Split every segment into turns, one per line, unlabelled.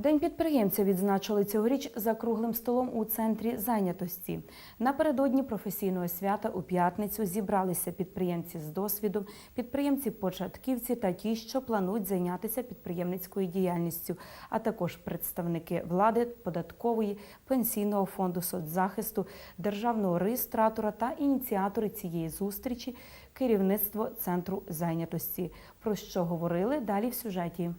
День підприємця відзначили цьогоріч за круглим столом у центрі зайнятості. Напередодні професійного свята у п'ятницю зібралися підприємці з досвідом, підприємці-початківці та ті, що планують зайнятися підприємницькою діяльністю, а також представники влади, податкової, пенсійного фонду соцзахисту, державного реєстратора та ініціатори цієї зустрічі керівництво центру зайнятості. Про що говорили далі в сюжеті.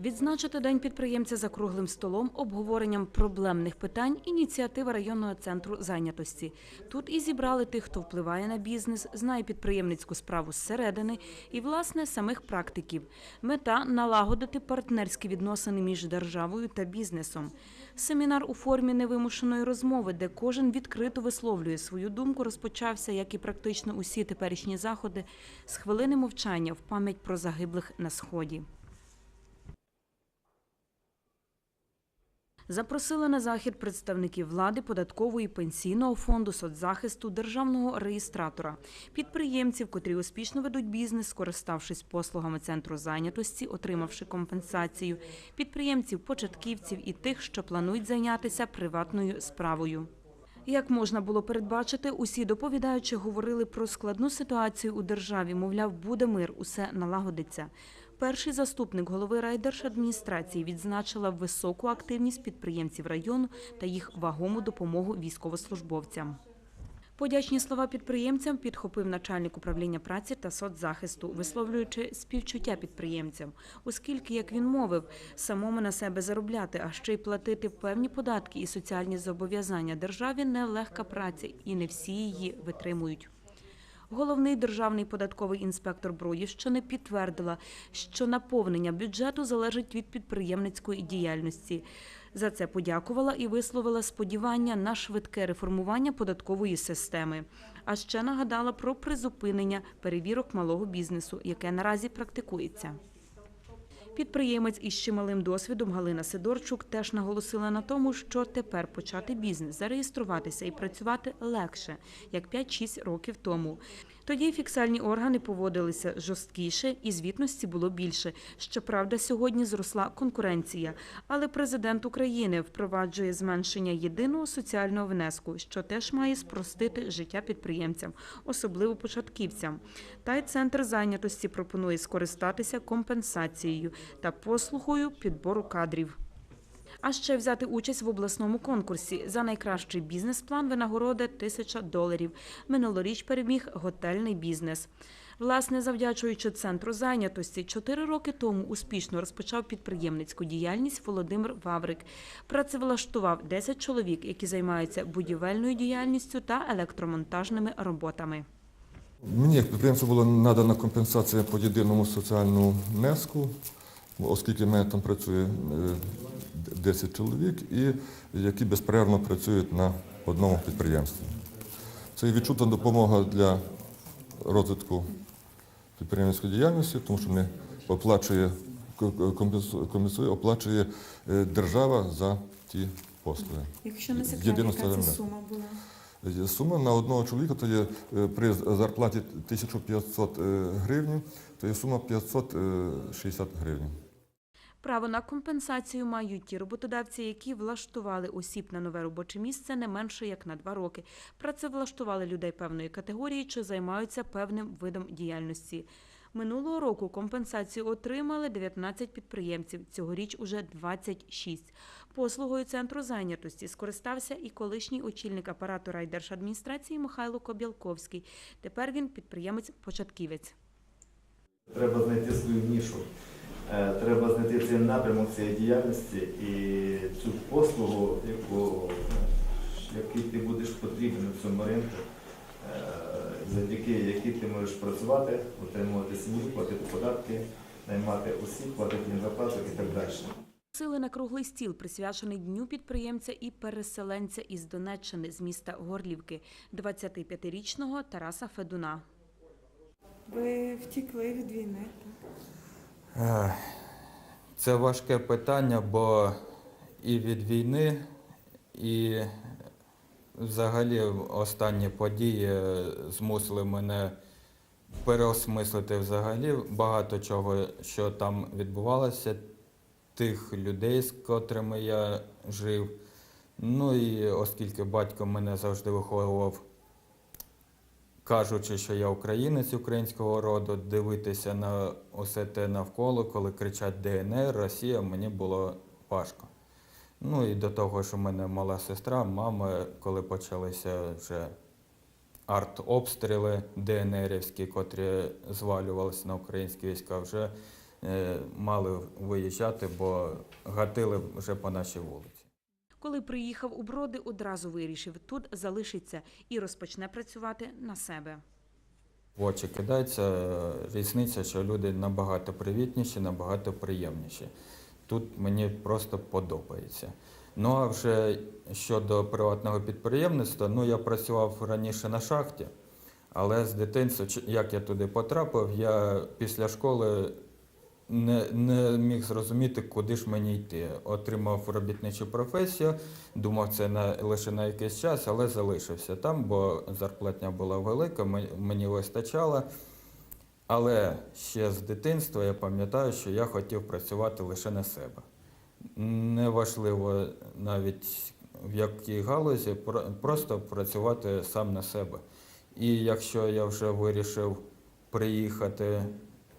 Відзначити День підприємця за круглим столом, обговоренням проблемних питань ініціатива районного центру зайнятості. Тут і зібрали тих, хто впливає на бізнес, знає підприємницьку справу зсередини і, власне, самих практиків. Мета налагодити партнерські відносини між державою та бізнесом. Семінар у формі невимушеної розмови, де кожен відкрито висловлює свою думку, розпочався, як і практично усі теперішні заходи, з хвилини мовчання в пам'ять про загиблих на сході. Запросили на захід представників влади, податкової, пенсійного фонду, соцзахисту, державного реєстратора, підприємців, котрі успішно ведуть бізнес, скориставшись послугами центру зайнятості, отримавши компенсацію, підприємців, початківців і тих, що планують зайнятися приватною справою. Як можна було передбачити, усі доповідаючи говорили про складну ситуацію у державі. Мовляв, буде мир, усе налагодиться. Перший заступник голови райдержадміністрації відзначила високу активність підприємців району та їх вагому допомогу військовослужбовцям. Подячні слова підприємцям підхопив начальник управління праці та соцзахисту, висловлюючи співчуття підприємцям, оскільки, як він мовив, самому на себе заробляти, а ще й платити певні податки і соціальні зобов'язання державі нелегка праця, і не всі її витримують. Головний державний податковий інспектор Бродівщини підтвердила, що наповнення бюджету залежить від підприємницької діяльності. За це подякувала і висловила сподівання на швидке реформування податкової системи. А ще нагадала про призупинення перевірок малого бізнесу, яке наразі практикується. Підприємець із чималим досвідом Галина Сидорчук теж наголосила на тому, що тепер почати бізнес, зареєструватися і працювати легше, як 5-6 років тому. Тоді фіксальні органи поводилися жорсткіше і звітності було більше. Щоправда, сьогодні зросла конкуренція. Але президент України впроваджує зменшення єдиного соціального внеску, що теж має спростити життя підприємцям, особливо початківцям. Та й центр зайнятості пропонує скористатися компенсацією та послугою підбору кадрів. А ще взяти участь в обласному конкурсі за найкращий бізнес-план винагорода тисяча доларів. Минулоріч переміг готельний бізнес. Власне, завдячуючи центру зайнятості, чотири роки тому успішно розпочав підприємницьку діяльність Володимир Ваврик. Працевлаштував 10 чоловік, які займаються будівельною діяльністю та електромонтажними роботами.
Мені як підприємцю була надана компенсація по єдиному соціальному внеску, оскільки в мене там працює е, 10 чоловік, і які безперервно працюють на одному підприємстві. Це є відчутна допомога для розвитку підприємницької діяльності, тому що не оплачує, компенсує, оплачує е, держава за ті послуги.
Якщо не секрет, яка це сума була?
Сума на одного чоловіка то є е, при зарплаті 1500 е, гривень, то є сума 560 гривень.
Право на компенсацію мають ті роботодавці, які влаштували осіб на нове робоче місце не менше як на два роки. Працевлаштували людей певної категорії чи займаються певним видом діяльності. Минулого року компенсацію отримали 19 підприємців, цьогоріч уже 26. Послугою центру зайнятості скористався і колишній очільник апарату райдержадміністрації Михайло Кобілковський. Тепер він підприємець-початківець.
Треба знайти свою нішу, треба знайти цей напрямок цієї діяльності і цю послугу, яку, який ти будеш потрібен на цьому ринку, е, завдяки якій ти можеш працювати, отримувати сім'ю, платити податки, наймати осіб, платити їм зарплату і так далі.
Сили на круглий стіл присвячений дню підприємця і переселенця із Донеччини з міста Горлівки, 25-річного Тараса Федуна.
Ви втікли від війни, так?
Е, Це важке питання, бо і від війни, і взагалі останні події змусили мене переосмислити взагалі багато чого, що там відбувалося тих людей, з котрими я жив. Ну і оскільки батько мене завжди виховував, кажучи, що я українець українського роду, дивитися на усе те навколо, коли кричать ДНР, Росія, мені було важко. Ну і до того, що в мене мала сестра, мама, коли почалися вже артобстріли ДНРівські, котрі звалювалися на українські війська, вже е, мали виїжджати, бо гатили вже по нашій вулиці.
Коли приїхав у Броди, одразу вирішив, тут залишиться і розпочне працювати на себе.
В очі кидається е, різниця, що люди набагато привітніші, набагато приємніші. Тут мені просто подобається. Ну а вже щодо приватного підприємництва, ну я працював раніше на шахті, але з дитинства, як я туди потрапив, я після школи не, не міг зрозуміти, куди ж мені йти. Отримав робітничу професію, думав, це на, лише на якийсь час, але залишився там, бо зарплатня була велика, мені вистачало. Але ще з дитинства я пам'ятаю, що я хотів працювати лише на себе. Неважливо навіть в якій галузі, про- просто працювати сам на себе. І якщо я вже вирішив приїхати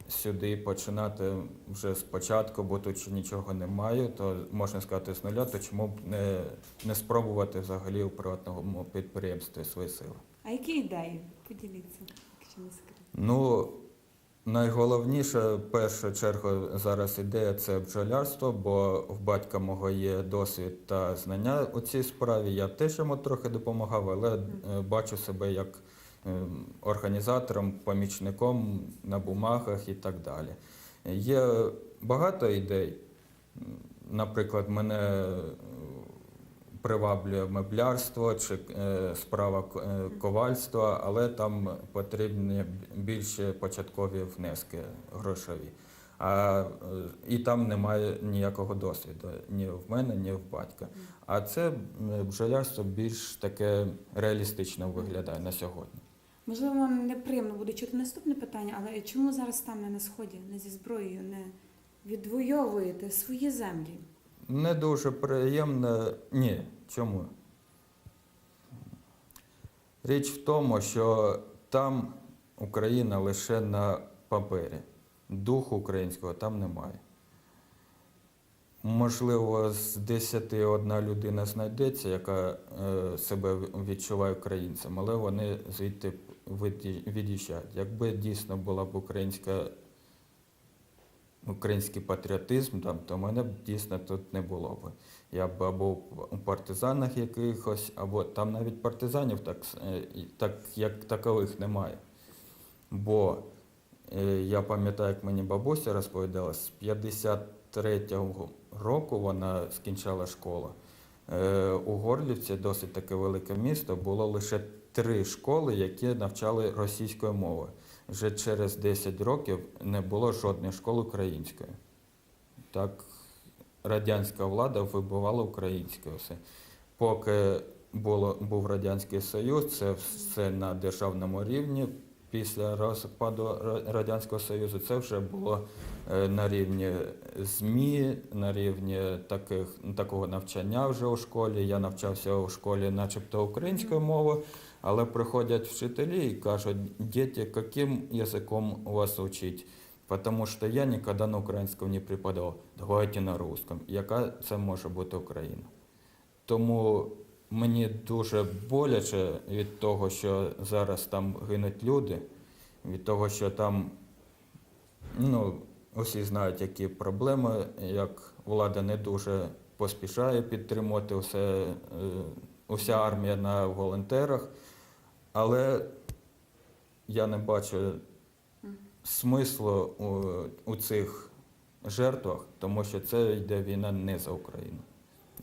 сюди, починати вже спочатку, бо тут ще нічого немає, то можна сказати з нуля, то чому б не, не спробувати взагалі у приватному підприємстві свої сили?
А які ідеї? Поділіться, якщо не секрет.
Ну, найголовніше, в першу чергу, зараз ідея це бджолярство, бо в батька мого є досвід та знання у цій справі. Я теж йому трохи допомагав, але е, бачу себе як організатором, помічником на бумагах і так далі. Є багато ідей. Наприклад, мене е, приваблює меблярство чи е, справа е, ковальства, але там потрібні більше початкові внески грошові. А, і там немає ніякого досвіду ні в мене, ні в батька. А це бджолярство більш таке реалістично виглядає на сьогодні.
Можливо, неприємно буде чути наступне питання, але чому зараз там не на сході, не зі зброєю, не відвоюєте свої землі?
Не дуже приємно. Ні, чому? Річ в тому, що там Україна лише на папері. Духу українського там немає. Можливо, з десяти одна людина знайдеться, яка е, себе відчуває українцем, але вони звідти від'їжджають. Якби дійсно була б українська український патріотизм, там, то мене б дійсно тут не було б. Я б або у партизанах якихось, або там навіть партизанів так, е, так як такових немає. Бо е, я пам'ятаю, як мені бабуся розповідала, з 53-го року вона скінчала школу. Е, У Горлівці, досить таке велике місто, було лише три школи, які навчали російською мовою. Вже через 10 років не було жодної школи української. Так радянська влада вибивала українське все. Поки було, був Радянський Союз, це все на державному рівні. Після розпаду Радянського Союзу це вже було е, на рівні ЗМІ, на рівні таких, такого навчання вже у школі. Я навчався у школі начебто українською мовою, але приходять вчителі і кажуть, діти, яким язиком вас учить? Потому что я никогда на українському не преподавав. Давайте на русском. Яка це може бути Україна? Тому мені дуже боляче від того, що зараз там гинуть люди, від того, що там ну, усі знають, які проблеми, як влада не дуже поспішає підтримувати усе, е, уся армія на волонтерах. Але я не бачу смислу у, у цих жертвах, тому що це йде війна не за Україну.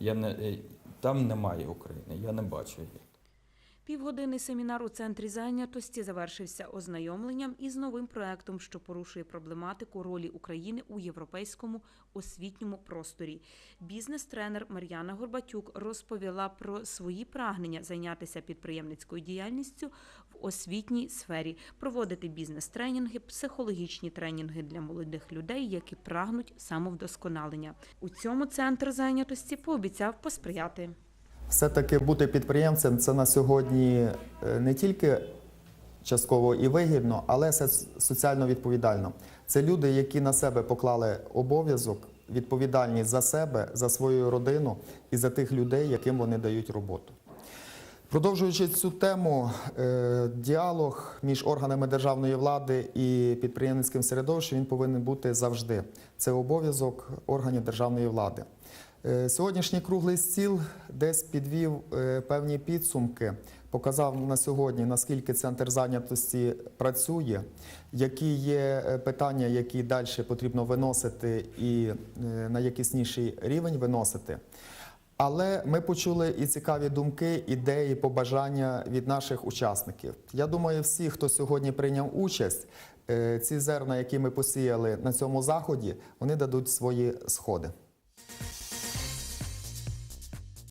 Я не, там немає України, я не бачу її.
Півгодинний семінар у центрі зайнятості завершився ознайомленням із новим проектом, що порушує проблематику ролі України у європейському освітньому просторі. Бізнес-тренер Мар'яна Горбатюк розповіла про свої прагнення зайнятися підприємницькою діяльністю освітній сфері, проводити бізнес-тренінги, психологічні тренінги для молодих людей, які прагнуть самовдосконалення. У цьому центр зайнятості пообіцяв посприяти.
Все-таки бути підприємцем це на сьогодні е, не тільки частково і вигідно, але це соціально відповідально. Це люди, які на себе поклали обов'язок, відповідальність за себе, за свою родину і за тих людей, яким вони дають роботу. Продовжуючи цю тему, е, діалог між органами державної влади і підприємницьким середовищем він повинен бути завжди. Це обов'язок органів державної влади. Е, Сьогоднішній круглий стіл десь підвів е, певні підсумки, показав на сьогодні, наскільки центр зайнятості працює, які є питання, які далі потрібно виносити і на якісніший рівень виносити. Але ми почули і цікаві думки, ідеї, побажання від наших учасників. Я думаю, всі, хто сьогодні прийняв участь, е, ці зерна, які ми посіяли на цьому заході, вони дадуть свої сходи.